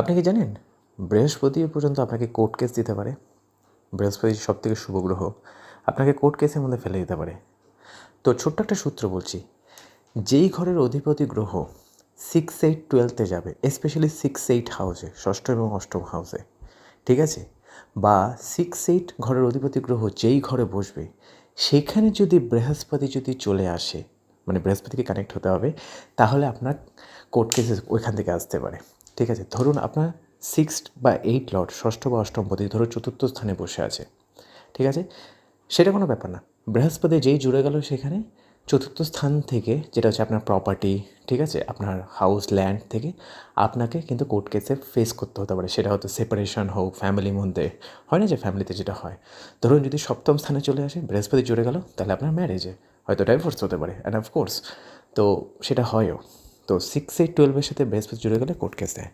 আপনি কি জানেন? বৃহস্পতি পর্যন্ত আপনাকে কোর্ট কেস দিতে পারে। বৃহস্পতি সব থেকে শুভ গ্রহ আপনাকে কোর্ট কেসের মধ্যে ফেলে দিতে পারে। তো ছোট্ট একটা সূত্র বলছি, যেই ঘরের অধিপতি গ্রহ সিক্স এইট টুয়েলভতে যাবে স্পেশালি সিক্স এইট হাউসে ষষ্ঠ এবং অষ্টম হাউসে ঠিক আছে? বা সিক্স এইট ঘরের অধিপতি গ্রহ যেই ঘরে বসবে, সেখানে যদি বৃহস্পতি যদি চলে আসে মানে বৃহস্পতিকে কানেক্ট হতে হবে, তাহলে আপনার কোর্ট কেসে ওইখান থেকে আসতে পারে। ঠিক আছে, ধরুন আপনার সিক্স বা এইট লর্ড ষষ্ঠ বা অষ্টম পতি ধরুন চতুর্থ স্থানে বসে আছে, ঠিক আছে? সেটা কোনো ব্যাপার না। বৃহস্পতি যেই জুড়ে গেল সেখানে চতুর্থ স্থান থেকে, যেটা হচ্ছে আপনার প্রপার্টি ঠিক আছে? আপনার হাউস ল্যান্ড থেকে আপনাকে কিন্তু কোর্ট কেসে ফেস করতে হতে পারে। সেটা হয়তো সেপারেশন হোক ফ্যামিলির মধ্যে, হয় না যে ফ্যামিলিতে যেটা হয়? ধরুন যদি সপ্তম স্থানে চলে আসে, বৃহস্পতি জুড়ে গেল, তাহলে আপনার ম্যারেজে হয়তো ডাইভোর্স হতে পারে অ্যান্ড অফকোর্স তো সেটা হয়ও। তো সিক্স এইট টুয়েলভের সাথে বৃহস্পতি জুড়ে গেলে কোর্ট কেস দেয়।